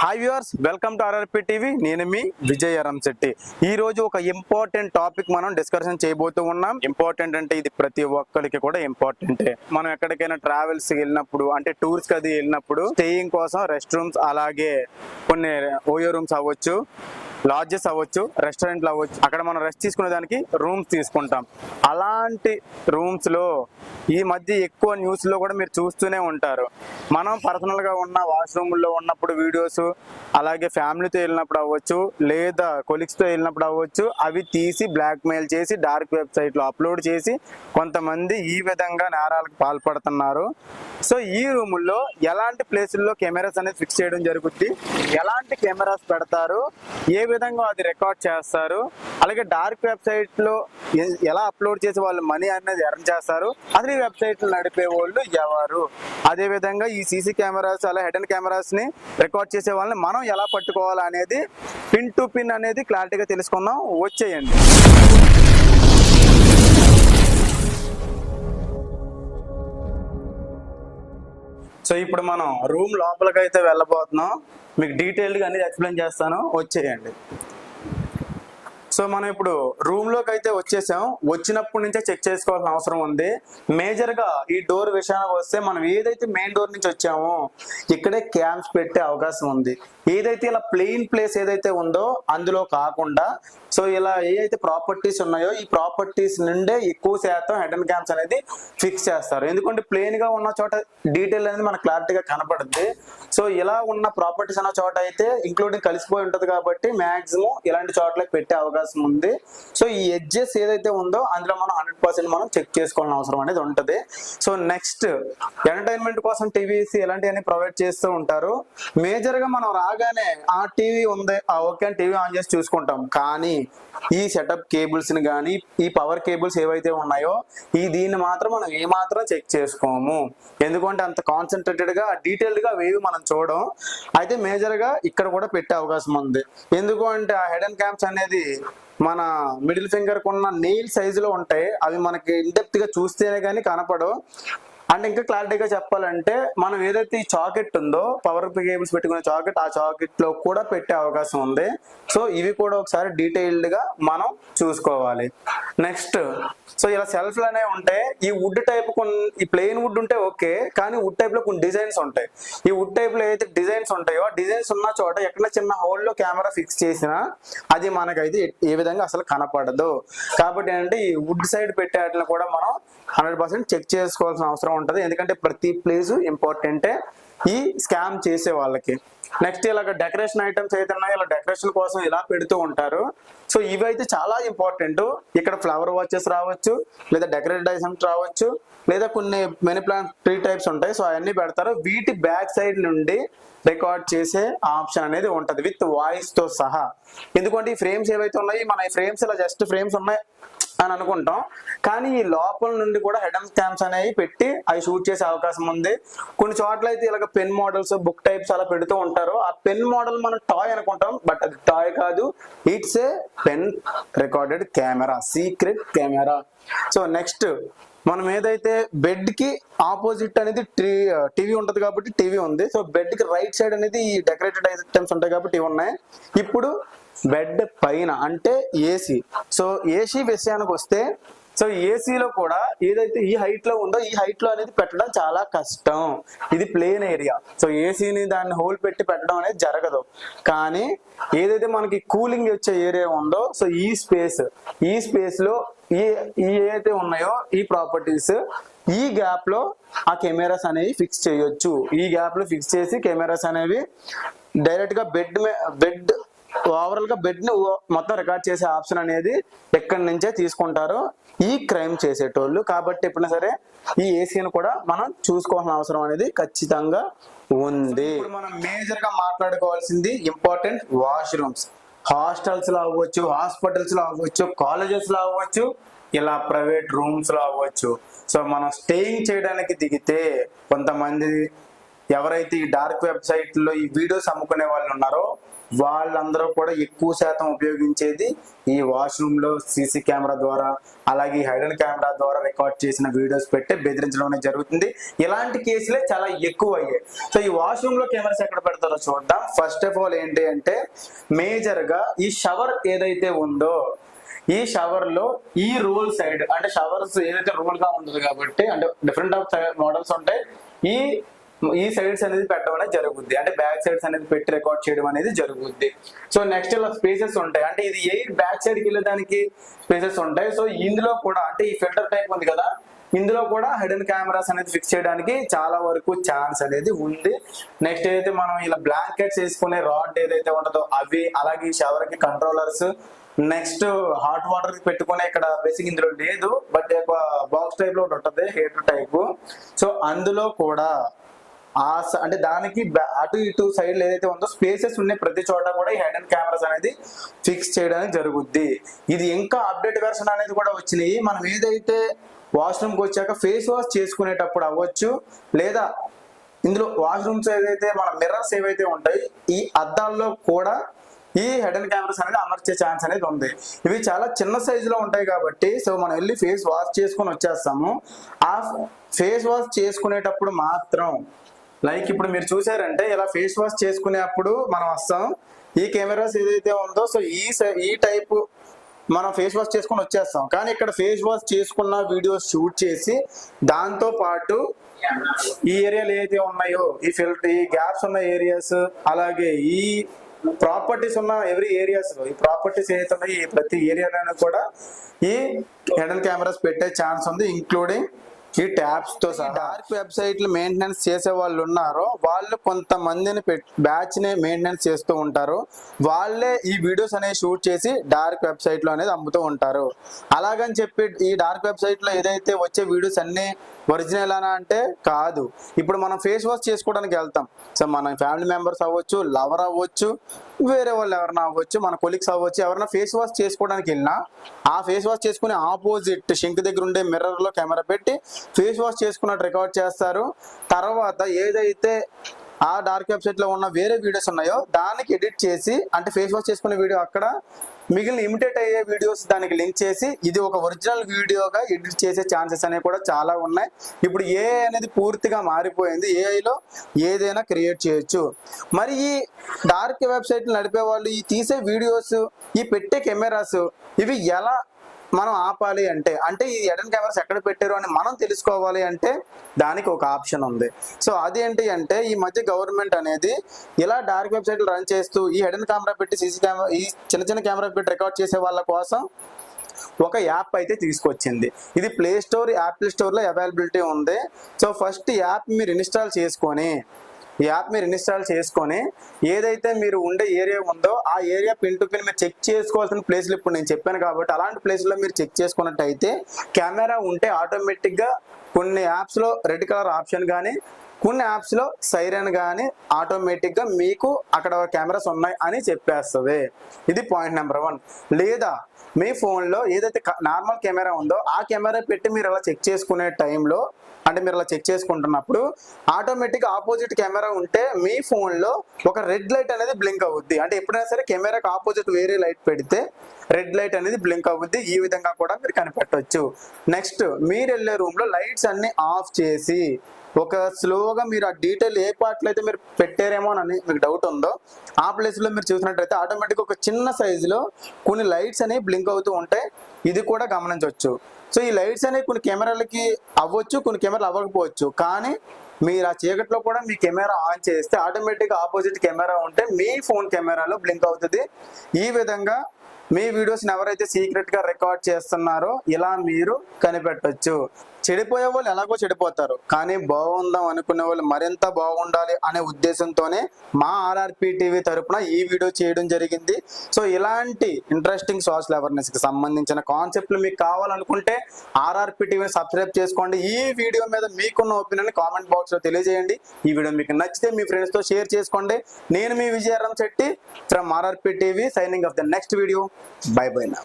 Hi viewers welcome to RRP TV నేను మీ విజయ్ అరం శెట్టి ఈ రోజు ఒక ఇంపార్టెంట్ టాపిక్ మనం డిస్కషన్ చేయబోతూ ఉన్నాం. ఇంపార్టెంట్ అంటే ఇది ప్రతి ఒక్కరికి కూడా ఇంపార్టెంటే మనం ఎక్కడికైనా ట్రావెల్స్ వెళ్ళినప్పుడు అంటే టూర్స్ అది వెళ్ళినప్పుడు స్టేయింగ్ కోసం రెస్ట్ రూమ్స్ అలాగే కొన్ని ఓయో రూమ్స్ అవ్వచ్చు. లాడ్జెస్ అవ్వచ్చు రెస్టారెంట్లు అవ్వచ్చు. అక్కడ మనం రెస్ట్ తీసుకునే దానికి రూమ్స్ తీసుకుంటాం. అలాంటి రూమ్స్లో ఈ మధ్య ఎక్కువ న్యూస్లో కూడా మీరు చూస్తూనే ఉంటారు. మనం పర్సనల్గా ఉన్న వాష్రూమ్లో ఉన్నప్పుడు వీడియోస్ అలాగే ఫ్యామిలీతో వెళ్ళినప్పుడు అవ్వచ్చు లేదా కొలిక్స్తో వెళ్ళినప్పుడు అవ్వచ్చు అవి తీసి బ్లాక్ మెయిల్ చేసి డార్క్ వెబ్సైట్లో అప్లోడ్ చేసి కొంతమంది ఈ విధంగా నేరాలకు పాల్పడుతున్నారు. సో ఈ రూముల్లో ఎలాంటి ప్లేసుల్లో కెమెరాస్ అనేది ఫిక్స్ చేయడం జరుగుద్ది? ఎలాంటి కెమెరాస్ పెడతారు? ఏ విధంగా అది రికార్డ్ చేస్తారు. అలాగే డార్క్ వెబ్సైట్లో ఎలా అప్లోడ్ చేసి వాళ్ళు మనీ అనేది ఎర్న్ చేస్తారు. అసలు ఈ వెబ్సైట్ నడిపే వాళ్ళు ఎవరు? అదే విధంగా ఈ సీసీ కెమెరాస్ అలా హెడ్ అండ్ కెమెరాస్ని రికార్డ్ చేసే వాళ్ళని మనం ఎలా పట్టుకోవాలి అనేది పిన్ టు పిన్ అనేది క్లారిటీగా తెలుసుకుందాం. వచ్చేయండి. సో ఇప్పుడు మనం రూమ్ లోపలికి అయితే వెళ్ళబోతున్నాం. మీకు డీటెయిల్డ్గా అన్ని ఎక్స్ప్లెయిన్ చేస్తాను. వచ్చేయండి. సో మనం ఇప్పుడు రూమ్లోకి అయితే వచ్చేసాం. వచ్చినప్పటి నుంచే చెక్ చేసుకోవాల్సిన అవసరం ఉంది. మేజర్గా ఈ డోర్ విషయానికి వస్తే మనం ఏదైతే మెయిన్ డోర్ నుంచి వచ్చామో ఇక్కడే క్యాంప్స్ పెట్టే అవకాశం ఉంది. ఏదైతే ఇలా ప్లెయిన్ ప్లేస్ ఏదైతే ఉందో అందులో కాకుండా సో ఇలా ఏదైతే ప్రాపర్టీస్ ఉన్నాయో ఈ ప్రాపర్టీస్ నుండే ఎక్కువ శాతం హెడ్ అండ్ క్యాంప్స్ అనేది ఫిక్స్ చేస్తారు. ఎందుకంటే ప్లెయిన్గా ఉన్న చోట డీటెయిల్ అనేది మనకు క్లారిటీగా కనపడుద్ది. సో ఇలా ఉన్న ప్రాపర్టీస్ అన్న చోట అయితే ఇంక్లూడింగ్ కలిసిపోయి ఉంటుంది కాబట్టి మాక్సిమం ఇలాంటి చోట్లకి పెట్టే అవకాశం ఉంది. సో ఈ ఎడ్జెస్ ఏదైతే ఉందో అందులో మనం హండ్రెడ్ పర్సెంట్ మనం చెక్ చేసుకోవాల్సిన అవసరం అనేది ఉంటుంది. సో నెక్స్ట్ ఎంటర్టైన్మెంట్ కోసం టీవీసీ ఇలాంటివన్నీ ప్రొవైడ్ చేస్తూ ఉంటారు. మేజర్గా మనం రాగానే ఆ టీవీ ఉంది. ఆ ఓకే అని టీవీ ఆన్ చేసి చూసుకుంటాం. కానీ ఈ సెటప్ కేబుల్స్ని కానీ ఈ పవర్ కేబుల్స్ ఏవైతే ఉన్నాయో ఈ దీన్ని మాత్రం మనం ఏమాత్రం చెక్ చేసుకోము. ఎందుకంటే అంత కాన్సన్ట్రేటెడ్గా డీటెయిల్డ్గా వేవి మనం చూడం అయితే మేజర్గా ఇక్కడ కూడా పెట్టే అవకాశం ఉంది. ఎందుకు అంటే ఆ హెడ్ అండ్ క్యాంప్స్ అనేది మన మిడిల్ ఫింగర్ కున్న నెయిల్ సైజులో ఉంటాయి. అవి మనకి ఇండెప్త్గా చూస్తేనే కానీ కనపడవు. అంటే ఇంకా క్లారిటీగా చెప్పాలంటే మనం ఏదైతే ఈ చాకెట్ ఉందో పవర్ కేబుల్స్ పెట్టుకునే చాకెట్ ఆ చాకెట్లో కూడా పెట్టే అవకాశం ఉంది. సో ఇవి కూడా ఒకసారి డీటెయిల్డ్గా మనం చూసుకోవాలి. నెక్స్ట్ సో ఇలా సెల్ఫ్లోనే ఉంటాయి ఈ వుడ్ టైప్ ఈ ప్లెయిన్ వుడ్ ఉంటే ఓకే కానీ వుడ్ టైప్లో కొన్ని డిజైన్స్ ఉంటాయి. ఈ వుడ్ టైప్లో ఏదైతే డిజైన్స్ ఉంటాయో ఆ డిజైన్స్ ఉన్న చోట ఎక్కడ చిన్న హోల్లో కెమెరా ఫిక్స్ చేసినా అది మనకైతే ఏ విధంగా అసలు కనపడదు. కాబట్టి ఏంటంటే ఈ వుడ్ సైడ్ పెట్టే వాటిని కూడా మనం హండ్రెడ్ పర్సెంట్ చెక్ చేసుకోవాల్సిన అవసరం ఉంటుంది. ఎందుకంటే ప్రతి ప్లేస్ ఇంపార్టెంటే ఈ స్కామ్ చేసే వాళ్ళకి. నెక్స్ట్ ఇలాగ డెకరేషన్ ఐటమ్స్ అయితే ఉన్నాయో ఇలా డెకరేషన్ కోసం ఇలా పెడుతూ ఉంటారు. సో ఇవైతే చాలా ఇంపార్టెంట్. ఇక్కడ ఫ్లవర్ వాచెస్ రావచ్చు లేదా డెకరేటెడ్ ఐటమ్స్ రావచ్చు లేదా కొన్ని మెనీ ప్లాంట్ త్రీ టైప్స్ ఉంటాయి. సో అవన్నీ పెడతారు. వీటి బ్యాక్ సైడ్ నుండి రికార్డ్ చేసే ఆప్షన్ అనేది ఉంటుంది విత్ వాయిస్తో సహా. ఎందుకంటే ఈ ఫ్రేమ్స్ ఏవైతే ఉన్నాయి మన ఈ ఫ్రేమ్స్ ఇలా జస్ట్ ఫ్రేమ్స్ ఉన్నాయి. అని అనుకుంటాం. కానీ ఈ లోపల నుండి కూడా హెడ్ అండ్ అనేవి పెట్టి అవి షూట్ చేసే అవకాశం ఉంది. కొన్ని చోట్ల అయితే ఇలాగ పెన్ మోడల్స్ బుక్ టైప్స్ అలా పెడుతూ ఉంటారు. ఆ పెన్ మోడల్ మనం టాయ్ అనుకుంటాం బట్ అది టాయ్ కాదు. It's a pen recorded camera secret camera so next మనం ఏదైతే బెడ్కి ఆపోజిట్ అనేది టీవీ ఉంటది కాబట్టి టీవీ ఉంది. సో బెడ్కి రైట్ సైడ్ అనేది ఈ డెకరేటెడ్ ఐటమ్స్ ఉంటాయి కాబట్టి ఇవి ఉన్నాయి. ఇప్పుడు బెడ్ పైన అంటే ఏసీ సో ఏసీ విషయానికి వస్తే సో ఏసీలో కూడా ఏదైతే ఈ హైట్లో ఉందో ఈ హైట్లో అనేది పెట్టడం చాలా కష్టం. ఇది ప్లేన్ ఏరియా సో ఏసీని దాన్ని హోల్ పెట్టి పెట్టడం అనేది జరగదు. కానీ ఏదైతే మనకి కూలింగ్ వచ్చే ఏరియా ఉందో సో ఈ స్పేస్ ఈ స్పేస్లో ఈ ఏదైతే ఉన్నాయో ఈ ప్రాపర్టీస్ ఈ గ్యాప్లో ఆ కెమెరాస్ అనేవి ఫిక్స్ చేయొచ్చు. ఈ గ్యాప్లో ఫిక్స్ చేసి కెమెరాస్ అనేవి డైరెక్ట్గా బెడ్ బెడ్ ఓవరాల్గా బెడ్ని మొత్తం రికార్డ్ చేసే ఆప్షన్ అనేది ఎక్కడి నుంచే తీసుకుంటారో ఈ క్రైమ్ చేసేటోళ్ళు. కాబట్టి ఎప్పుడైనా సరే ఈ ఏసీని కూడా మనం చూసుకోవాల్సిన అవసరం అనేది ఖచ్చితంగా ఉంది. మనం మేజర్గా మాట్లాడుకోవాల్సింది ఇంపార్టెంట్ వాష్రూమ్స్ హాస్టల్స్లో అవ్వచ్చు హాస్పిటల్స్లో అవ్వచ్చు కాలేజెస్లో అవ్వచ్చు ఇలా ప్రైవేట్ రూమ్స్లో అవ్వచ్చు. సో మనం స్టేయింగ్ చేయడానికి దిగితే కొంతమంది ఎవరైతే ఈ డార్క్ వెబ్సైట్లో ఈ వీడియోస్ అమ్ముకునే వాళ్ళు ఉన్నారో వాళ్ళందరూ కూడా ఎక్కువ శాతం ఉపయోగించేది ఈ వాష్రూమ్లో సీసీ కెమెరా ద్వారా అలాగే హైడెన్ కెమెరా ద్వారా రికార్డ్ చేసిన వీడియోస్ పెట్టి బెదిరించడం అనేది జరుగుతుంది. ఇలాంటి కేసులే చాలా ఎక్కువ అయ్యాయి సో ఈ వాష్రూమ్లో కెమెరాస్ ఎక్కడ పెడతారో చూద్దాం. ఫస్ట్ ఆఫ్ ఆల్ ఏంటి అంటే మేజర్గా ఈ షవర్ ఏదైతే ఉందో ఈ షవర్లో ఈ రోల్ సైడ్ అంటే షవర్స్ ఏదైతే రోల్గా ఉంటుంది కాబట్టి అంటే డిఫరెంట్ ఆఫ్ మోడల్స్ ఉంటాయి ఈ ఈ సైడ్స్ అనేది పెట్టడం అనేది జరుగుద్ది. అంటే బ్యాక్ సైడ్స్ అనేది పెట్టి రికార్డ్ చేయడం అనేది జరుగుద్ది. సో నెక్స్ట్ ఇలా స్పేసెస్ ఉంటాయి. అంటే ఇది ఎయిర్ బ్యాక్ సైడ్కి వెళ్ళేదానికి స్పేసెస్ ఉంటాయి. సో ఇందులో కూడా అంటే ఈ ఫిల్టర్ టైప్ ఉంది కదా ఇందులో కూడా హిడెన్ కెమెరాస్ అనేది ఫిక్స్ చేయడానికి చాలా వరకు ఛాన్స్ అనేది ఉంది. నెక్స్ట్ ఏదైతే మనం ఇలా బ్లాంకెట్స్ వేసుకునే రాడ్ ఏదైతే ఉంటుందో అవి అలాగే ఈ షవర్కి కంట్రోలర్స్ నెక్స్ట్ హాట్ వాటర్ పెట్టుకునే ఇక్కడ బేసిక్ ఇందులో లేదు. బట్ బాక్స్ టైప్లో ఒకటి ఉంటుంది హీటర్ టైప్ సో అందులో కూడా ఆ స- అంటే దానికి అటు ఇటు సైడ్ ఏదైతే ఉందో స్పేసెస్ ఉన్నాయి ప్రతి చోట కూడా ఈ హెడ్ అండ్ కెమెరాస్ అనేది ఫిక్స్ చేయడానికి జరుగుద్ది. ఇది ఇంకా అప్డేట్ వెర్షన్ అనేది కూడా వచ్చినాయి. మనం ఏదైతే వాష్రూమ్కి వచ్చాక ఫేస్ వాష్ చేసుకునేటప్పుడు అవ్వచ్చు లేదా ఇందులో వాష్రూమ్స్ ఏదైతే మన మిర్రర్స్ ఏవైతే ఉంటాయి ఈ అద్దాల్లో కూడా ఈ హెడ్ అండ్ కెమెరాస్ అనేది అమర్చే ఛాన్స్ అనేది ఉంది. ఇవి చాలా చిన్న సైజులో ఉంటాయి కాబట్టి సో మనం వెళ్ళి ఫేస్ వాష్ చేసుకొని వచ్చేస్తాము. ఆ ఫేస్ వాష్ చేసుకునేటప్పుడు మాత్రం లైక్ ఇప్పుడు మీరు చూసారంటే ఇలా ఫేస్ వాష్ చేసుకునేప్పుడు మనం వస్తాం. ఈ కెమెరాస్ ఏదైతే ఉందో సో ఈ సై- ఈ టైపు మనం ఫేస్ వాష్ చేసుకుని వచ్చేస్తాం. కానీ ఇక్కడ ఫేస్ వాష్ చేసుకున్న వీడియోస్ షూట్ చేసి దాంతో పాటు ఈ ఏరియాలు ఏదైతే ఉన్నాయో ఈ ఫిల్టర్ ఈ గ్యాప్స్ ఉన్న ఏరియాస్ అలాగే ఈ ప్రాపర్టీస్ ఉన్న ఎవ్రీ ఏరియాస్ ఈ ప్రాపర్టీస్ ఏదైతే ఉన్నాయో ఈ ప్రతి ఏరియాలోనూ కూడా ఈ హెడల్ కెమెరాస్ పెట్టే ఛాన్స్ ఉంది ఇంక్లూడింగ్ ఈ ట్యాబ్స్తో డార్క్ వెబ్సైట్లు మెయింటెనెన్స్ చేసే వాళ్ళు ఉన్నారో వాళ్ళు కొంతమందిని బ్యాచ్ని మెయింటెనెన్స్ చేస్తూ ఉంటారు. వాళ్ళే ఈ వీడియోస్ అనేవి షూట్ చేసి డార్క్ వెబ్సైట్లో అనేది అమ్ముతూ ఉంటారు. అలాగని చెప్పి ఈ డార్క్ వెబ్సైట్లో ఏదైతే వచ్చే వీడియోస్ అన్ని ఒరిజినల్ అనా అంటే కాదు. ఇప్పుడు మనం ఫేస్ వాష్ చేసుకోవడానికి వెళ్తాం. సో మన ఫ్యామిలీ మెంబర్స్ అవ్వచ్చు లవర్ అవ్వచ్చు వేరే వాళ్ళు ఎవరైనా అవ్వచ్చు మన కొలీగ్స్ అవ్వచ్చు ఎవరైనా ఫేస్ వాష్ చేసుకోవడానికి వెళ్ళినా ఆ ఫేస్ వాష్ చేసుకునే ఆపోజిట్ షింక్ దగ్గర ఉండే మిర్రర్లో కెమెరా పెట్టి ఫేస్ వాష్ చేసుకున్నట్టు రికార్డ్ చేస్తారు. తర్వాత ఏదైతే ఆ డార్క్ వెబ్సైట్లో ఉన్న వేరే వీడియోస్ ఉన్నాయో దానికి ఎడిట్ చేసి అంటే ఫేస్ వాష్ చేసుకునే వీడియో అక్కడ మిగిలిన ఇమిటేట్ అయ్యే వీడియోస్ దానికి లింక్ చేసి ఇది ఒక ఒరిజినల్ వీడియోగా ఎడిట్ చేసే ఛాన్సెస్ అనేవి కూడా చాలా ఉన్నాయి. ఇప్పుడు ఏ అనేది పూర్తిగా మారిపోయింది ఏఐలో ఏదైనా క్రియేట్ చేయొచ్చు. మరి ఈ డార్క్ వెబ్సైట్ నడిపే వాళ్ళు ఈ తీసే వీడియోస్ ఈ పెట్టే కెమెరాస్ ఇవి ఎలా మనం ఆపాలి అంటే అంటే ఈ ఎడన్ కెమెరాస్ ఎక్కడ పెట్టారు అని మనం తెలుసుకోవాలి అంటే దానికి ఒక ఆప్షన్ ఉంది. సో అదేంటి అంటే ఈ మధ్య గవర్నమెంట్ అనేది ఇలా డార్క్ వెబ్సైట్లు రన్ చేస్తూ ఈ హెడన్ కెమెరా పెట్టి సీసీ కెమెరా ఈ చిన్న చిన్న కెమెరా పెట్టి రికార్డ్ చేసే వాళ్ళ కోసం ఒక యాప్ అయితే తీసుకొచ్చింది. ఇది ప్లే స్టోర్ యాపిల్ స్టోర్లో అవైలబిలిటీ ఉంది. సో ఫస్ట్ యాప్ మీరు ఇన్స్టాల్ చేసుకొని ఈ యాప్ మీరు ఇన్స్టాల్ చేసుకొని ఏదైతే మీరు ఉండే ఏరియా ఉందో ఆ ఏరియా పిన్ టు పిన్ మీరు చెక్ చేసుకోవాల్సిన ప్లేస్లు ఇప్పుడు నేను చెప్పాను కాబట్టి అలాంటి ప్లేస్లో మీరు చెక్ చేసుకున్నట్టయితే కెమెరా ఉంటే ఆటోమేటిక్గా కొన్ని యాప్స్లో రెడ్ కలర్ ఆప్షన్ కానీ కొన్ని యాప్స్లో సైరన్ కానీ ఆటోమేటిక్గా మీకు అక్కడ కెమెరాస్ ఉన్నాయి అని చెప్పేస్తుంది. ఇది పాయింట్ నెంబర్ వన్. లేదా మీ ఫోన్లో ఏదైతే నార్మల్ కెమెరా ఉందో ఆ కెమెరా పెట్టి మీరు అలా చెక్ చేసుకునే టైంలో అంటే మీరు అలా చెక్ చేసుకుంటున్నప్పుడు ఆటోమేటిక్ ఆపోజిట్ కెమెరా ఉంటే మీ ఫోన్లో ఒక రెడ్ లైట్ అనేది బ్లింక్ అవుద్ది. అంటే ఎప్పుడైనా సరే కెమెరాకి ఆపోజిట్ వేరే లైట్ పెడితే రెడ్ లైట్ అనేది బ్లింక్ అవుద్ది. ఈ విధంగా కూడా మీరు కనిపెట్టవచ్చు నెక్స్ట్ మీరు వెళ్ళే రూమ్లో లైట్స్ అన్ని ఆఫ్ చేసి ఒక స్లోగా మీరు ఆ డీటెయిల్ ఏ పార్ట్లో అయితే మీరు పెట్టారేమో అని మీకు డౌట్ ఉందో ఆ ప్లేస్లో మీరు చూసినట్టయితే ఆటోమేటిక్ ఒక చిన్న సైజులో కొన్ని లైట్స్ అనేవి బ్లింక్ అవుతూ ఉంటాయి ఇది కూడా గమనించవచ్చు. సో ఈ లైట్స్ అనేవి కొన్ని కెమెరాలకి అవ్వచ్చు కొన్ని కెమెరాలు అవ్వకపోవచ్చు. కానీ మీరు ఆ చీకట్లో కూడా మీ కెమెరా ఆన్ చేస్తే ఆటోమేటిక్గా ఆపోజిట్ కెమెరా ఉంటే మీ ఫోన్ కెమెరాలో బ్లింక్ అవుతుంది. ఈ విధంగా మీ వీడియోస్ని ఎవరైతే సీక్రెట్గా రికార్డ్ చేస్తున్నారో ఇలా మీరు కనిపెట్టచ్చు. చెడిపోయే వాళ్ళు ఎలాగో చెడిపోతారు. కానీ బాగుందాం అనుకునే వాళ్ళు మరింత బాగుండాలి అనే ఉద్దేశంతోనే మా ఆర్ఆర్పి టీవీ తరపున ఈ వీడియో చేయడం జరిగింది. సో ఇలాంటి ఇంట్రెస్టింగ్ సోషల్ అవేర్నెస్కి సంబంధించిన కాన్సెప్ట్లు మీకు కావాలనుకుంటే ఆర్ఆర్పి టీవీని సబ్స్క్రైబ్ చేసుకోండి. ఈ వీడియో మీద మీకున్న ఒపీనియన్ కామెంట్ బాక్స్లో తెలియజేయండి. ఈ వీడియో మీకు నచ్చితే మీ ఫ్రెండ్స్తో షేర్ చేసుకోండి. నేను మీ Vijayaram Shetty from RRP TV signing off the next video bye bye now.